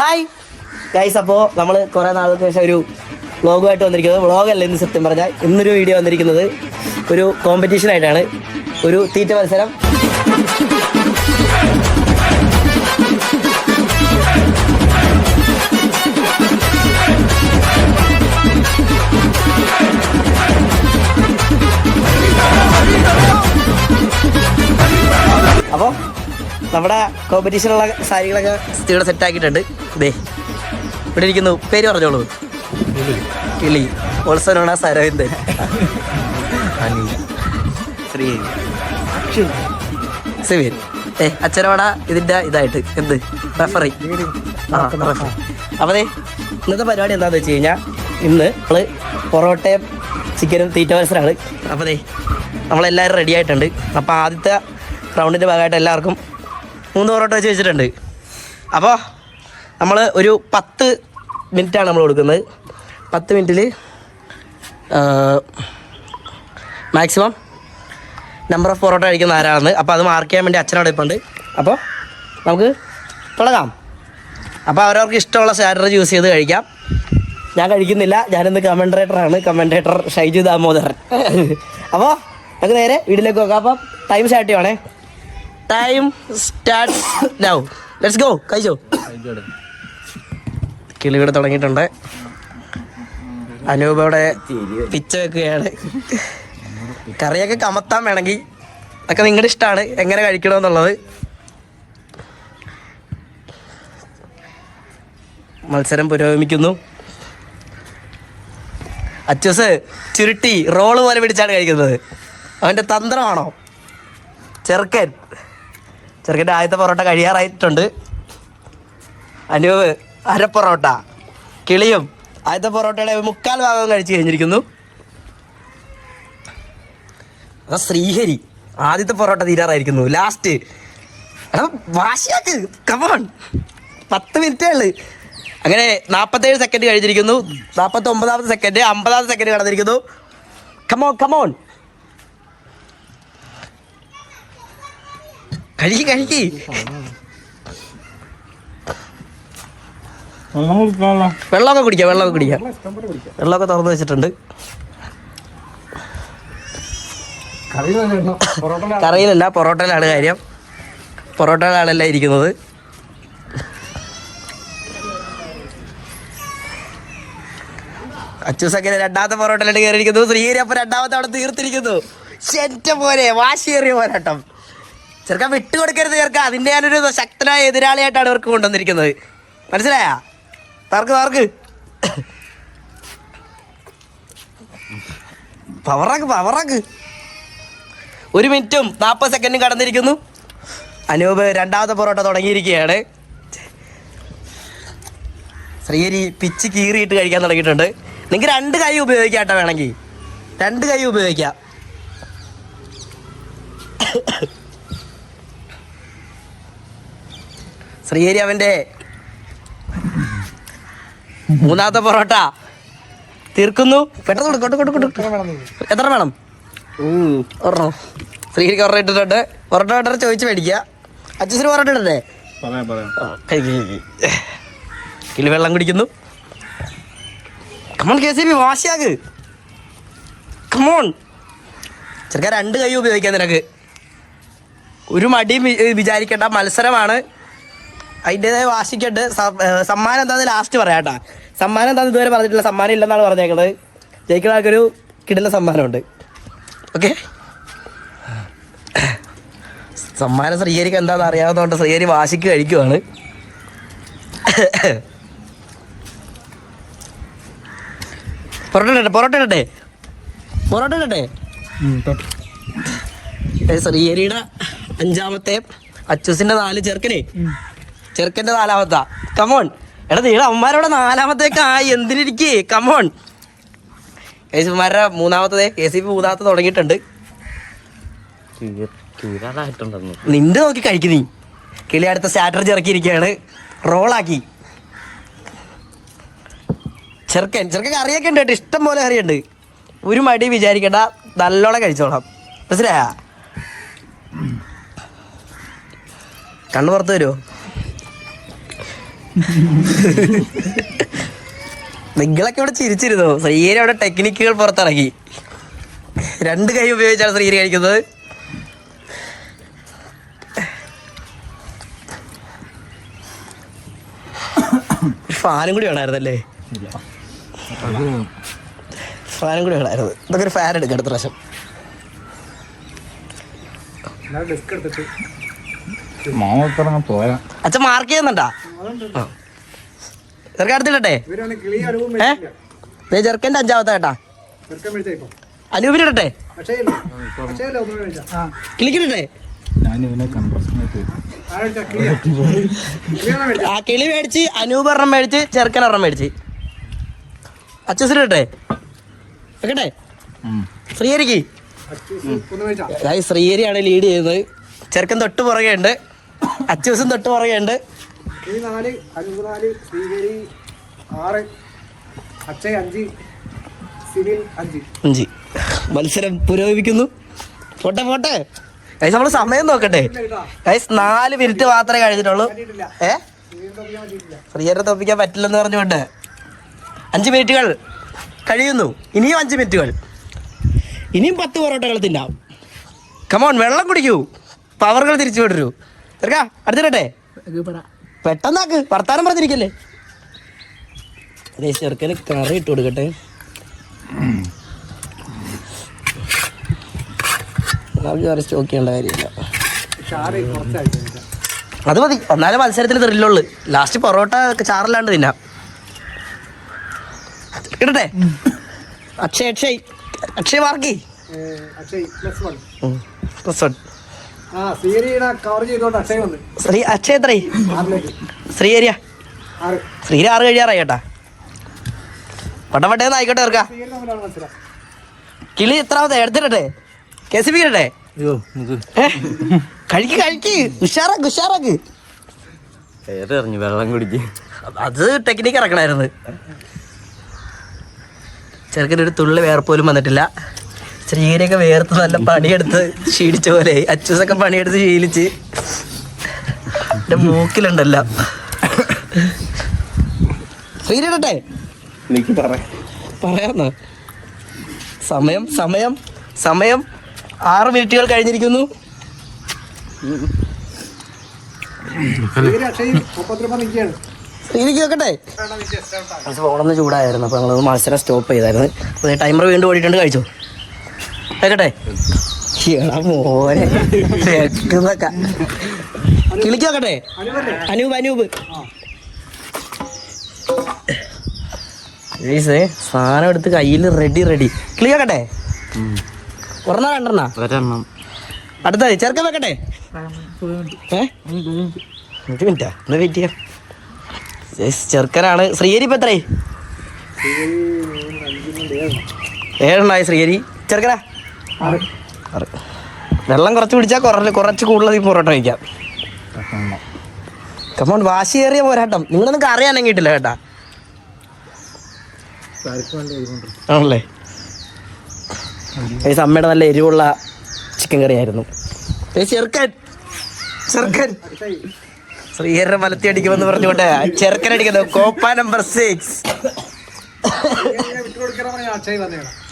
Hi. Guys അപ്പോൾ നമ്മൾ കുറേ നാളുകൾക്ക് ശേഷം ഒരു വ്ളോഗുമായിട്ട് വന്നിരിക്കുന്നത്. വ്ളോഗല്ല എന്ന് സത്യം പറഞ്ഞാൽ ഇന്നൊരു വീഡിയോ വന്നിരിക്കുന്നത് ഒരു കോമ്പറ്റീഷൻ ആയിട്ടാണ്. ഒരു തീറ്റ മത്സരം. നമ്മുടെ കോമ്പറ്റീഷനുള്ള സാരികളൊക്കെ ഇവിടെ സെറ്റ് ആക്കിയിട്ടുണ്ട്. ദേ ഇവിടെ ഇരിക്കുന്നു. പേര് പറഞ്ഞോളൂ. Kili also known as Aravindan Sree. Sivin. ഏ അച്ഛനോട ഇതിന്റെ ഇതായിട്ട്. എന്ത്? റെഫറി ആ റെഫറി അപ്പോൾ ദേ ഇന്നത്തെ പരിപാടി എന്താണെന്ന് വെച്ച് കഴിഞ്ഞാൽ ഇന്ന് നമ്മൾ പൊറോട്ടയും ചിക്കനും തീറ്റ മത്സരമാണ്. അപ്പോൾ ദേ നമ്മളെല്ലാവരും റെഡി ആയിട്ടുണ്ട്. അപ്പോൾ ആദ്യത്തെ റൗണ്ടിന്റെ ഭാഗമായിട്ട് എല്ലാവർക്കും മൂന്ന് പൊറോട്ട വെച്ച് വെച്ചിട്ടുണ്ട്. അപ്പോൾ നമ്മൾ ഒരു പത്ത് മിനിറ്റാണ് നമ്മൾ കൊടുക്കുന്നത്. പത്ത് മിനിറ്റിൽ മാക്സിമം നമ്പർ ഓഫ് പൊറോട്ട കഴിക്കുന്ന ആരാണെന്ന്. അപ്പോൾ അത് മാർക്ക് ചെയ്യാൻ വേണ്ടി അച്ഛനോട് ഇപ്പോൾ ഉണ്ട് അപ്പോൾ നമുക്ക് തുടങ്ങാം. അപ്പോൾ അവരവർക്ക് ഇഷ്ടമുള്ള സാലറി യൂസ് ചെയ്ത് കഴിക്കാം. ഞാൻ കഴിക്കുന്നില്ല. ഞാനിന്ന് കമന്റേറ്ററാണ് കമന്റേറ്റർ ഷൈജു ദാമോദരൻ. അപ്പോൾ നമുക്ക് നേരെ വീട്ടിലേക്ക് നോക്കാം. അപ്പം time start ചെയ്യുവാണേ. Time start now let's go കഴിച്ചോ കിളിവിടെ തുടങ്ങിയിട്ടുണ്ട്. അനൂപ് അവിടെ പിച്ച വെക്കുകയാണ്. കറിയൊക്കെ കമത്താൻ വേണമെങ്കിൽ അതൊക്കെ നിങ്ങളുടെ ഇഷ്ടമാണ്. എങ്ങനെ കഴിക്കണമെന്നുള്ളത്. മത്സരം പുരോഗമിക്കുന്നു. അച്ചൂസ് ചുരുട്ടി റോൾ പോലെ പിടിച്ചാണ് കഴിക്കുന്നത്. അവന്റെ തന്ത്രമാണോ? ചെറുക്കൻ. ചെറുക്കന്റെ ആദ്യത്തെ പൊറോട്ട കഴിയാറായിട്ടുണ്ട്. അനൂപ് അര പൊറോട്ട. കിളിയും ആദ്യത്തെ പൊറോട്ടയുടെ മുക്കാൽ ഭാഗം കഴിച്ചു കഴിഞ്ഞിരിക്കുന്നു. ശ്രീഹരി. ആദ്യത്തെ പൊറോട്ട തീരാറായിരിക്കുന്നു. ലാസ്റ്റ് എടാ വാശിയാക്ക്. കമോൺ പത്ത് മിനിറ്റേ ഉള്ളു. അങ്ങനെ നാൽപ്പത്തേഴ് സെക്കൻഡ് കഴിഞ്ഞിരിക്കുന്നു. നാൽപ്പത്തി ഒമ്പതാമത്തെ സെക്കൻഡ് അമ്പതാമത്തെ സെക്കൻഡ് കടന്നിരിക്കുന്നു. കമോൺ കമോൺ കഴിക്ക് കഴിക്ക് വെള്ളമൊക്കെ കുടിക്കാം വെള്ളമൊക്കെ കുടിക്കാം. വെള്ളമൊക്കെ തുറന്നു വെച്ചിട്ടുണ്ട്. കറിയിലല്ല പൊറോട്ടയിലാണ് കാര്യം. പൊറോട്ടയിലാണല്ല ഇരിക്കുന്നത്. അച്ചൂസൊക്കെ രണ്ടാമത്തെ പൊറോട്ടയിലാണ് കയറിയിരിക്കുന്നു. ശ്രീഹരി അപ്പൊ രണ്ടാമത്തെ അവിടെ തീർത്തിരിക്കുന്നു. ശെറ്റ പോലെ വാശിയേറിയ പോരാട്ടം. ചെറുക്കാൻ വിട്ടുകൊടുക്കരുത് ചെറുക്ക അതിന്റെ ഞാനൊരു ശക്തനായ എതിരാളിയായിട്ടാണ് ഇവർക്ക് കൊണ്ടുവന്നിരിക്കുന്നത്. മനസ്സിലായാ? തർക്ക് തർക്ക്. പവറാക്ക് പവറാക്ക്. ഒരു മിനിറ്റും നാൽപ്പത് സെക്കൻഡും കടന്നിരിക്കുന്നു. അനൂപ് രണ്ടാമത്തെ പൊറോട്ട തുടങ്ങിയിരിക്കുകയാണ്. ശ്രീഹരി പിച്ച് കീറിയിട്ട് കഴിക്കാൻ തുടങ്ങിയിട്ടുണ്ട്. നിങ്ങൾക്ക് രണ്ട് കൈ ഉപയോഗിക്കാം കേട്ടോ വേണമെങ്കിൽ. രണ്ട് കൈ ഉപയോഗിക്കാം. ശ്രീഹരി അവന്റെ മൂന്നാമത്തെ പൊറോട്ട. തീർക്കുന്നു. പെട്ടെന്ന്. എത്ര വേണം ഒരെണ്ണം. ശ്രീഹരിക്ക് ഒരെണ്ണം ഇട്ടിട്ടുണ്ട്. പൊറോട്ട വേണ്ട ചോദിച്ച് മേടിക്കുക. അച്ഛന് പൊറോട്ട ഇടണ്ടേ. കിളി വെള്ളം കുടിക്കുന്നു. Come on K C B വാശിയാക്ക് come on ചെറുക്കാൻ രണ്ട് കൈ ഉപയോഗിക്കാം നിനക്ക്. ഒരു മടിയും വിചാരിക്കേണ്ട. മത്സരമാണ്. അതിന്റെതായ വാശിക്കട്ട് സമ്മാനം എന്താന്ന് ലാസ്റ്റ് പറയാം കേട്ടാ. സമ്മാനം എന്താന്ന് ഇതുവരെ പറഞ്ഞിട്ടില്ല. സമ്മാനം ഇല്ലെന്നാണ് പറഞ്ഞേക്കുന്നത് ജയിക്കുന്ന ആൾക്കൊരു കിടുന്ന സമ്മാനമുണ്ട്. ഓക്കെ സമ്മാനം ശ്രീഹരിക്ക് എന്താണെന്ന് അറിയാവുന്നതുകൊണ്ട് ശ്രീഹരി വാശിക്ക് കഴിക്കുവാണ്. പൊറോട്ട ഇടട്ടെ പൊറോട്ട ഇടട്ടെ പൊറോട്ട ഇടട്ടെ ശ്രീഹരിയുടെ അഞ്ചാമത്തെ അച്ചൂസിന്റെ നാല് ചെറുക്കനെ. ചെറുക്കന്റെ നാലാമത്താ. കമോൺ എടാ നീള അമ്മമാരോടെ നാലാമത്തേക്ക് ആയി എന്തിനിരിക്കേ കമോൺ കേസിമാരുടെ മൂന്നാമത്തത്. കെ സി പി മൂന്നാമത്തെ തുടങ്ങിയിട്ടുണ്ട്. നിന്റെ നോക്കി കഴിക്കുന്നു കിളി അടുത്ത സ്റ്റാറ്റർജി ഇറക്കിയിരിക്കുകയാണ്. റോളാക്കി ചെറുക്കൻ ചെറുക്കൻ കറിയൊക്കെ ഉണ്ട് കേട്ടോ. ഇഷ്ടം പോലെ കറിയുണ്ട്. ഒരു മടി വിചാരിക്കണ്ട. നല്ലോണം കഴിച്ചോളാം. മനസ്സിലായ? കണ്ണു പുറത്ത് വരുമോ നിങ്ങളൊക്കെ ഇവിടെ ചിരിച്ചിരുന്നു? ശ്രീര അവിടെ ടെക്നിക്കുകൾ പുറത്തിറങ്ങി. രണ്ട് കൈ ഉപയോഗിച്ചാണ് ശ്രീര കഴിക്കുന്നത്. ഫാനും കൂടി വേണമായിരുന്നല്ലേ ഫാനും കൂടി വേണമായിരുന്നു ഇതൊക്കെ ഒരു ഫാൻ എടുക്കാം അടുത്ത പ്രാവശ്യം. അച്ഛൻ മാർക്ക് ചെയ്യുന്നുണ്ടാ? ആ. ചെറുക്കന്റെ ഏ? ചെറുക്കന്റെ അഞ്ചാമത്തെ കേട്ടാ ഇപ്പൊ. അനൂപിനിടട്ടെ? കിളിക്കിടട്ടെ ആ കിളി മേടിച്ച് അനൂപ് ഒരെണ്ണം മേടിച്ച് ചെറുക്കൻ ഒരെണ്ണം മേടിച്ച്. അച്ചസിലിടട്ടെ വെക്കട്ടെ? ശ്രീഹരിക്ക്. ശ്രീഹരിയാണ് ലീഡ് ചെയ്യുന്നത് ചെറുക്കൻ തൊട്ട് പുറകെ ഉണ്ട് അച്ചൂസും തൊട്ട് പുറകെ ഉണ്ട് കിളി നാല് അഞ്ച് നാല് ശ്രീകരി ആറ് അക്ഷയ് അഞ്ച് സിവിൽ അഞ്ച്. അഞ്ച്. മത്സരം പുരോഗമിക്കുന്നു. പോട്ടെ പോട്ടെ. കൈസ് നമ്മൾ സമയം നോക്കട്ടെ. കൈസ് നാല് മിനിറ്റ് മാത്രമേ കഴിഞ്ഞിട്ടുള്ളൂ. ഏ? ഫ്രീയറെ തോപ്പിക്കാൻ പറ്റില്ലെന്ന് പറഞ്ഞുകൊണ്ട്. അഞ്ച് മിനിറ്റുകൾ കഴിയുന്നു. ഇനിയും അഞ്ച് മിനിറ്റുകൾ ഇനിയും പത്ത് പൊറോട്ടകൾ തിന്നാം. കമോൺ വെള്ളം കുടിക്കൂ. പവറുകൾ തിരിച്ചു വിടരൂ തീർക്കാ? അടുത്തിട്ടെ പെട്ടെന്നാക്ക്. വർത്താനം പറഞ്ഞിരിക്കല്ലേ? അതെ ചെറുക്കന് കറി ഇട്ട് കൊടുക്കട്ടെ. സ്റ്റോക്ക് ചെയ്യേണ്ട കാര്യമില്ല. അത് മതി. ഒന്നാലെ മത്സരത്തിൽ ത്രില്ലുള്ളു ലാസ്റ്റ് പൊറോട്ട ചാറില്ലാണ്ട് തിന്നാം. ഇടട്ടെ Akshay Akshay. Akshay marquee. Akshay plus one plus one ആ അക്ഷയ വന്ന്. ശ്രീ എത്രേ ആറിലേക്ക്. ആറ്. കഴിയാറായി കേട്ടാ. വട്ടം വട്ടേന്ന് ആയിക്കോട്ടെ ഇറക്കാം കിളി എത്രാമത്തെ? എടുത്തിട്ടെ കെ സി ബി ഇടട്ടെ? കഴിക്ക് കഴിക്ക്. ഉഷാറാക്ക് ഉഷാറാക്ക്. എറിഞ്ഞു വെള്ളം കുടിക്ക്? അത് ടെക്നിക്ക് ഇറക്കണായിരുന്നു. ചെറുക്കന്റെ ഒരു തുള്ളി പോലും വന്നിട്ടില്ല. ശ്രീഹരിയൊക്കെ വേർത്ത് നല്ല പണിയെടുത്ത് ക്ഷീണിച്ച പോലെ അച്ചൂസൊക്കെ പണിയെടുത്ത് ശീലിച്ച്. എന്റെ മൂക്കിലുണ്ടല്ലോ. ശ്രീഹരിടട്ടെ എനിക്ക് പറയാം പറയാന്നോ? സമയം സമയം സമയം. ആറ് മിനിറ്റുകൾ കഴിഞ്ഞിരിക്കുന്നു. ഫോണൊന്ന് ചൂടായിരുന്നു. അപ്പോൾ ഞങ്ങൾ മത്സരം സ്റ്റോപ്പ് ചെയ്തായിരുന്നു. അപ്പോൾ ടൈമർ വീണ്ടും ഓടിയിട്ടുണ്ട്. കഴിച്ചു? വെക്കട്ടെ മോനെ. കിളിക്ക് അനൂപ് അനൂപ്. സാധനം എടുത്ത് കയ്യിൽ റെഡി റെഡി കിളി വെക്കട്ടെ ഒരെണ്ണ രണ്ടെണ്ണ? ഒരെണ്ണം. അടുത്തത് ചെറുക്കം വെക്കട്ടെ? അഞ്ച് മിനിറ്റാ ഒന്ന് വെയിറ്റ് ചെയ്യാം? ചെറുക്കനാണ്. ശ്രീഹരി ഇപ്പം എത്രേ ശ്രീകരി മൂന്ന് അഞ്ചിനുണ്ട് ഏഴെണ്ണായി ശ്രീഹരി. ചെറുക്കനാ? ആറ് വെള്ളം കുറച്ച് പിടിച്ചാൽ കുറച്ച് കുറച്ച് കൂടുതൽ ഈ പൊറോട്ട കഴിക്കാം. കമോൺ വാശിയേറിയ പോരാട്ടം. നിങ്ങളൊന്നും അറിയാനും കിട്ടില്ല കേട്ടാ. ആണല്ലേ? ഈ അമ്മയുടെ നല്ല എരിവുള്ള ചിക്കൻ കറി ആയിരുന്നു. ചെറുക്കൻ. ചെറുക്കൻ. ശ്രീഹരനെ മലത്തി അടിക്കുമെന്ന് പറഞ്ഞുകൊണ്ട് ചെറുക്കൻ അടിക്കുന്നു കോപ്പ നമ്പർ സിക്സ്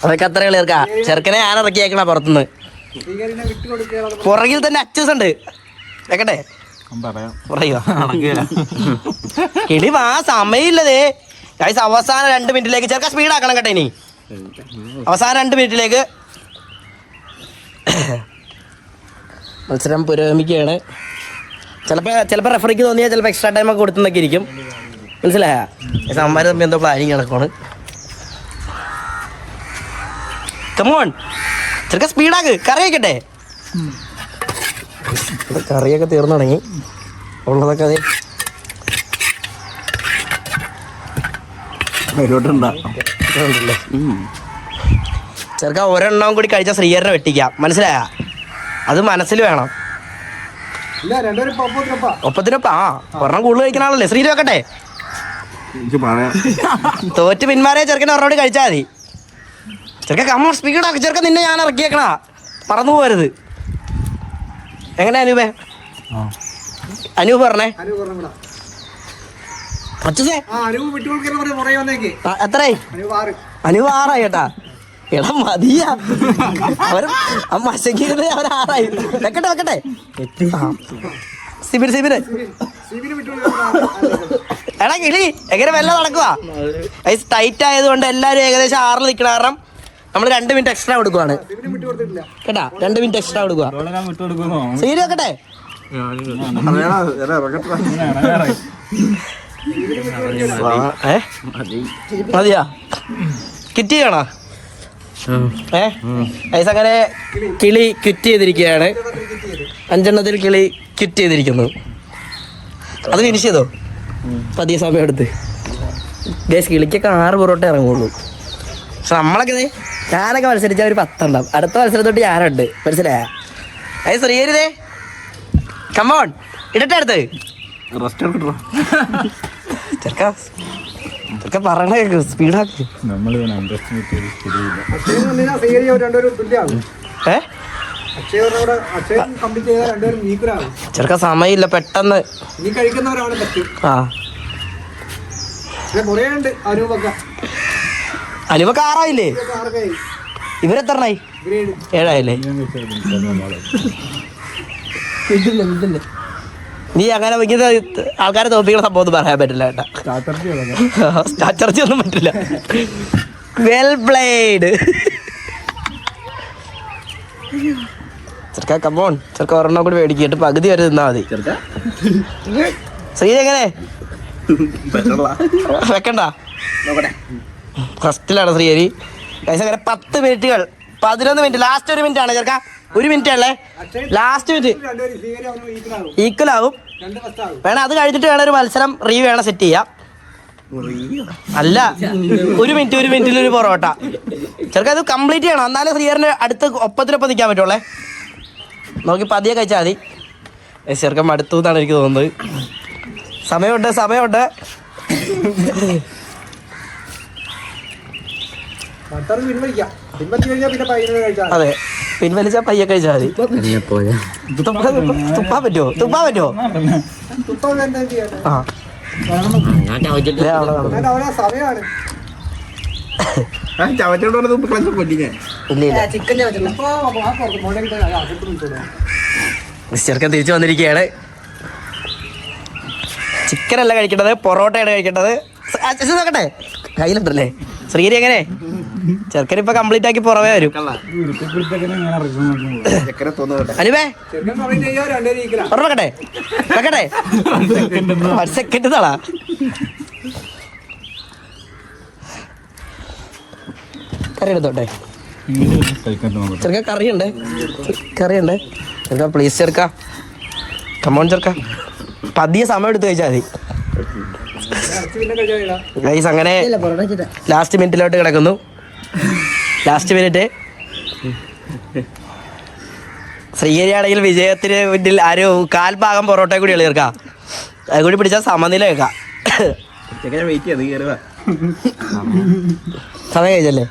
അതൊക്കെ അത്ര കളിയർക്കാ. ചെറുക്കനെ ഞാൻ ഇറക്കിയേക്കണ പുറത്തുനിന്ന്. പുറകിൽ തന്നെ അച്ചൂസ് ഉണ്ട്. വെക്കട്ടെ? കിളി വാ സമയമില്ലതേ. ഗൈസ് അവസാന രണ്ട് മിനിറ്റിലേക്ക് ചെറുക്ക സ്പീഡ് ആക്കണം കേട്ടെ ഇനി. അവസാന രണ്ട് മിനിറ്റിലേക്ക്. മത്സരം പുരോഗമിക്കുകയാണ്. ചിലപ്പോൾ ചിലപ്പോൾ റെഫറിക്ക് തോന്നിയാൽ ചിലപ്പോൾ എക്സ്ട്രാ ടൈം ഒക്കെ കൊടുത്തെന്നൊക്കെ ഇരിക്കും. മനസ്സിലായ? അമ്മമാർ തമ്മിൽ എന്തോ പ്ലാനിങ് നടക്കുവാണ്. കമോൺ ചെറുക്ക സ്പീഡാക്ക് കറി വയ്ക്കട്ടെ കറിയൊക്കെ തീർന്നു തുടങ്ങി ഉള്ളതൊക്കെ അതെ ചെറുക്ക ഒരെണ്ണവും കൂടി കഴിച്ച ശ്രീഹരനെ വെട്ടിക്കാം. മനസ്സിലായ? അത് മനസ്സിൽ വേണം. ഒപ്പത്തിനൊപ്പ? ആ ഒരെണ്ണം കൂടുതൽ കഴിക്കണ ആളല്ലേ? ശ്രീ വെക്കട്ടെ. തോറ്റ് പിന്മാറിയ ചെറുക്കനെ ഒരെണ്ണം കൂടി കഴിച്ചാൽ മതി. ചെറുക്ക കമ്മ സ്പീഡാക്കി ചെറുക്ക നിന്നെ ഞാൻ ഇറക്കിയേക്കണാ. മറന്നു പോകരുത്. എങ്ങനെ അനൂപേ? അനൂപ് പറഞ്ഞേ. എത്രയായി? അനുവ് ആറായി കേട്ടാ എടാ മതിയാ. അവർ ആ മശങ്കിരുന്ന് അവർ ആറായി. വെക്കട്ടെ വെക്കട്ടെ. സിബിൻ സിബിന് എടാ കിളി എങ്ങനെ വെല്ല നടക്കുവാ? ടൈറ്റ് ആയതുകൊണ്ട് എല്ലാരും ഏകദേശം ആറിൽ നിൽക്കണ. കാരണം നമ്മൾ രണ്ട് മിനിറ്റ് എക്സ്ട്രാ കൊടുക്കുവാണ്. കേട്ടാ? രണ്ട് മിനിറ്റ് എക്സ്ട്രാ കൊടുക്കുക സീരി വെക്കട്ടെ? മതിയാ. കിറ്റ് ചെയ്യണോ? ഏ? ഐസ് അങ്ങനെ കിളി ക്വിറ്റ് ചെയ്തിരിക്കുകയാണ്. അഞ്ചെണ്ണത്തിൽ കിളി ക്വിറ്റ് ചെയ്തിരിക്കുന്നു. അത് ഫിനിഷ് ചെയ്തോ? പതിയെ സമയം എടുത്ത് ഗൈസ് കിളിക്കൊക്കെ ആറ് പൊറോട്ട ഇറങ്ങുള്ളൂ. പക്ഷെ നമ്മളൊക്കെ ഞാനൊക്കെ മത്സരിച്ച ഒരു പത്തുണ്ടാവും അടുത്ത മത്സരം തൊട്ട് ഞാനുണ്ട്. മനസ്സിലായ? അത് ശ്രീഹരിതേ കമോൺ ഇടട്ടെ അടുത്ത്. ചെറുക്ക ചെറുക്ക പറയണ സ്പീഡാക്ക് ഏ? ചെറുക്ക സമയമില്ല പെട്ടെന്ന്. ആ. പക്ഷെ കാറായില്ലേ? ഇവരെത്രണായി ഏഴായില്ലേ? നീ അങ്ങനെ വയ്ക്കുന്ന ആൾക്കാരെ തോപ്പിക്കുന്ന സംഭവം ഒന്നും പറയാൻ പറ്റില്ല കേട്ടാ. ഒന്നും പറ്റില്ല. വെൽ പ്ലേഡ് ചെറുക്ക കമോൺ ചെറുക്ക ഒരെണ്ണം കൂടി മേടിക്കിട്ട് പകുതി വരെ നിന്നാ മതി. ശ്രീ എങ്ങനെ? വെക്കണ്ട. ഫസ്റ്റിലാണ് ശ്രീഹരി. അങ്ങനെ പത്ത് മിനിറ്റുകൾ പതിനൊന്ന് മിനിറ്റ് ലാസ്റ്റ് ഒരു മിനിറ്റ് ആണ് ചേർക്ക ഒരു മിനിറ്റ് അല്ലേ ലാസ്റ്റ് മിനിറ്റ്. ഈക്വൽ ആവും. വേണം അത് കഴിഞ്ഞിട്ട് വേണം ഒരു മത്സരം റീ വേണം സെറ്റ് ചെയ്യാം. അല്ല ഒരു മിനിറ്റ് ഒരു മിനിറ്റിൽ ഒരു പൊറോട്ട. ചെറുക്ക അത് കംപ്ലീറ്റ് ചെയ്യണം. എന്നാലേ ശ്രീഹരിന്റെ അടുത്ത് ഒപ്പത്തിനൊപ്പം നിൽക്കാൻ പറ്റുള്ളേ. നോക്കി പതിയെ കഴിച്ചാൽ മതി. ചെറുക്കം അടുത്തു എന്നാണ് എനിക്ക് തോന്നുന്നത്. സമയമുണ്ട് സമയമുണ്ട്. മറ്റത് പിൻവലിക്കാം പിൻവലിച്ച് കഴിഞ്ഞാൽ പിന്നെ കഴിച്ചാൽ അതെ. പിൻവലിച്ചാൽ പയ്യെ കഴിച്ചാൽ മതി. തുപ്പാ തുപ്പാൻ പറ്റുമോ തുപ്പാൻ പറ്റുമോ തുപ്പം എന്താ ചെയ്യാൻ ആ. സമയമാണ് ചവച്ചോണ്ട് ഞാൻ ചെറുക്കൻ തിരിച്ചു വന്നിരിക്കുകയാണ്. ചിക്കൻ അല്ല കഴിക്കേണ്ടത് പൊറോട്ടയാണ് കഴിക്കേണ്ടത്. നോക്കട്ടെ? കയ്യിലുണ്ടല്ലേ? ശ്രീരി എങ്ങനെ? ചെറുക്കൻ ഇപ്പൊ കംപ്ലീറ്റ് ആക്കി പുറമേ വരും. വെക്കട്ടെ. വെക്കട്ടെ. ഒരു സെക്കൻഡ് തളാ. കറി എടുത്തോട്ടെ. ചെറുക്ക കറിയുണ്ട്. കറിയുണ്ട്. ചെറുക്ക പ്ലീസ് ചെറുക്ക. കമോൺ ചെറുക്ക. പതിയെ സമയം എടുത്ത് കഴിച്ചാൽ മതി. ഗൈസ് അങ്ങനെ ലാസ്റ്റ് മിനിറ്റിലോട്ട് കിടക്കുന്നു. ലാസ്റ്റ് മിനിറ്റ് ശ്രീഹരിയാണെങ്കിൽ വിജയത്തിന് മുന്നിൽ ആര് കാൽ ഭാഗം പൊറോട്ട കൂടി എളിയർക്കാം അത് കൂടി പിടിച്ചാൽ സമനില കേൾക്കാം. വെയിറ്റ് ചെയ്ത് കയറുക സമയം കഴിഞ്ഞല്ലേ?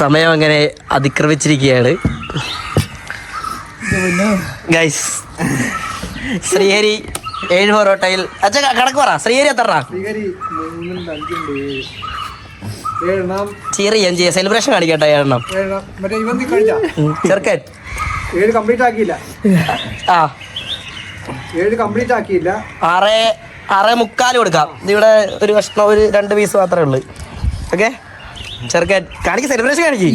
സമയം അങ്ങനെ അതിക്രമിച്ചിരിക്കുകയാണ്. ഗൈസ് ശ്രീഹരി ഏഴ് പൊറോട്ടയിൽ അച്ഛ കണക്ക് പറ. ശ്രീഹരി എത്ര ശ്രീഹരി മൂന്നുണ്ട് അഞ്ചുണ്ട് ഏഴ് ഏഴെണ്ണം. ചീറി ഞാൻ ചെയ്യാം സെലിബ്രേഷൻ കാണിക്കട്ടെ ഏഴെണ്ണം ചെറുക്കൻ. ഏഴ് കംപ്ലീറ്റ് ആക്കിയില്ല. ആ. ഏഴ് കംപ്ലീറ്റ് ആക്കിയില്ല. ആറ് ആറ് മുക്കാൽ കൊടുക്കാം. ഇതിവിടെ ഒരു കഷ്ണം ഒരു രണ്ട് പീസ് മാത്രമേ ഉള്ളൂ. ഓക്കെ ചെറുക്കൻ. കാണിക്ക് സെലിബ്രേഷൻ കാണിക്ക്.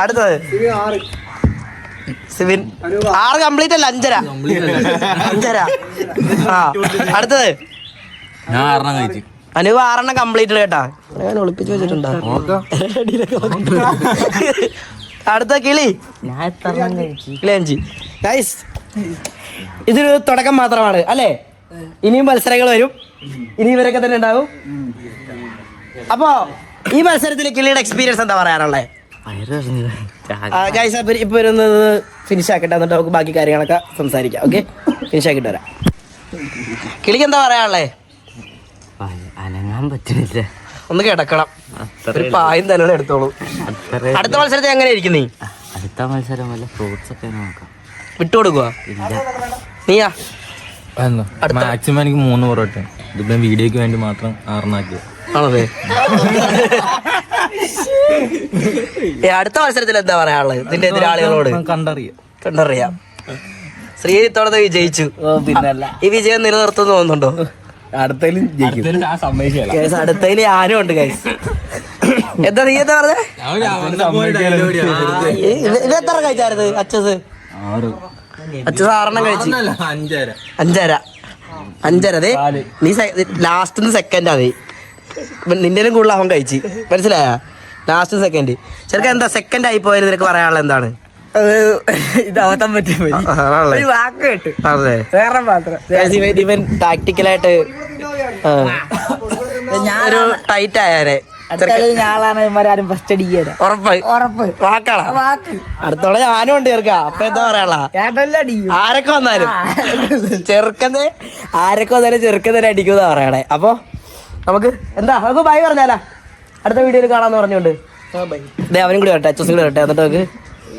അടുത്തത്. സിവിൻ. ആറ്. കംപ്ലീറ്റ് അല്ല അഞ്ചര. അഞ്ചര. ആ. അടുത്തത്. ഞാൻ ആറെണ്ണം കഴിച്ചു. അനുവ് ആറെണ്ണം കംപ്ലീറ്റ് കേട്ടാ ഞാൻ ഒളിപ്പിച്ച് വെച്ചിട്ടുണ്ടോ? അടുത്ത കിളി. കിളി അഞ്ച്. ഗൈസ് ഇതൊരു തുടക്കം മാത്രമാണ് അല്ലേ? ഇനിയും മത്സരങ്ങൾ വരും. ഇനി ഇവരൊക്കെ തന്നെ ഉണ്ടാവും. അപ്പോ ഈ മത്സരത്തിൽ കിളിയുടെ എക്സ്പീരിയൻസ് എന്താ പറയാനുള്ളത് ഗൈസ് അപ്പൊ ഇപ്പൊ ഒന്ന് ഫിനിഷ് ആക്കട്ടെ എന്നിട്ട് നമുക്ക് ബാക്കി കാര്യങ്ങളൊക്കെ സംസാരിക്കാം ഓക്കെ ഫിനിഷ് ആക്കിട്ട് വരാം. കിളിക്ക് എന്താ പറയാനുള്ളത് അനങ്ങാൻ പറ്റുന്നില്ല. ഒന്ന് കിടക്കണം. ഒരു പായും തന്നെ എടുത്തോളൂ. അടുത്ത മത്സരത്തിൽ എങ്ങനെ ഇരിക്കും നീ? അടുത്ത മത്സരം വല്ല ഫ്രൂട്ട്സ് ഒക്കെ നോക്കാം. വിട്ടുകൊടുക്കുക നീയാ? അടുത്ത- മാക്സിമം എനിക്ക് മൂന്ന് പൊറോട്ട. ഇതിപ്പം വീഡിയോക്ക് വേണ്ടി മാത്രം ആറെണ്ണാക്കി ആണല്ലേ? ഏ, അടുത്ത മത്സരത്തിൽ എന്താ പറയാനുള്ളത്? നിന്റെ എതിരാളികളോട്? കണ്ടറിയാം. കണ്ടറിയാം. ശ്രീ ഇത്തവണത്തെ വിജയിച്ചു. പിന്നല്ല. ഈ വിജയം നിലനിർത്തുന്നു തോന്നുന്നുണ്ടോ? അടുത്തതിലും ജയിക്കും. ആ സമ്മതിക്കല കേസ് അടുത്തതിൽ ഞാനും ഉണ്ട് ഗൈസ് എന്താ നീ എന്താ പറഞ്ഞേ? ഇത് എത്ര കഴിച്ചായിരുന്നു അച്ഛസ് അച്ചസ് ആറെണ്ണം കഴിച്ചു. അഞ്ചര. അഞ്ചര. അഞ്ചര അതെ നീ ലാസ്റ്റ് സെക്കൻഡ് അതെ നിന്റെ കൂടുതൽ അവൻ കഴിച്ച്. മനസ്സിലായ? ലാസ്റ്റ് സെക്കൻഡ് ചെറുക്കാൻ എന്താ സെക്കൻഡ് ആയി പോയത് നിനക്ക് പറയാനുള്ള എന്താണ്? ഇത് അവത്തം പറ്റി പോയി ആണല്ലേ? ഒരു വാക്ക് കേട്ടു. അതെ വേറെ മാത്രം. Guys, ഇവൻ- ടാക്ടിക്കലായിട്ട് ഒരു ടൈറ്റ് ആയാലേ ഞാളാണ് ഫസ്റ്റ് ഉറപ്പ്. ഉറപ്പ്. വാക്കാളാ. വാക്ക്. അടുത്തോടെ ഞാനും ഉണ്ട് ചെറുക്ക. അപ്പൊ എന്താ പറയാനുള്ള? അടിക്കും. ആരൊക്കെ വന്നാലും. ചെറുക്കന്നെ ആരൊക്കെ വന്നാലും ചെറുക്കന്നെ അടിക്കുന്നതാ അടിക്കുന്ന പറയണേ അപ്പൊ നമുക്ക് എന്താ? നമുക്ക് ബൈ പറഞ്ഞാലാ. അടുത്ത വീഡിയോയിൽ കാണാന്ന് പറഞ്ഞോണ്ട് ദേ അവനും കൂടി വരട്ടെ. അച്ഛനും കൂടി വരട്ടെ. എന്നിട്ട് നമുക്ക്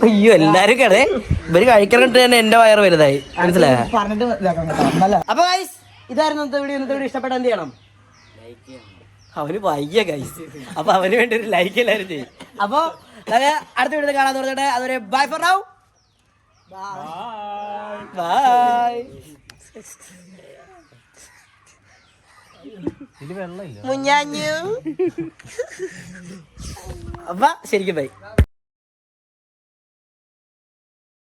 അയ്യോ എല്ലാരും കേടേ. ഇവർ കഴിക്കണിട്ട് തന്നെ എന്റെ വയറ് വലുതായി. മനസ്സിലായ? പറഞ്ഞിട്ട് ഇതാക്കണം കേട്ടോ. നല്ല അപ്പൊ ഗൈസ് ഇതായിരുന്നു ഇന്നത്തെ വീഡിയോ ഇന്നത്തെ വീഡിയോ എന്ത് ചെയ്യണം? അവന് വയ്യ ഗൈസ് അപ്പൊ അവന് വേണ്ടി ഒരു ലൈക്ക് എല്ലാവരും ചെയ്യും. അപ്പൊ അടുത്ത വീഡിയോ കാണാൻ തുടങ്ങട്ടെ. അതുവരെ ബൈ ഫോർ നൗ ബൈ മുഞ്ഞാഞ്ഞു. അപ്പൊ ശരിക്കും ബൈ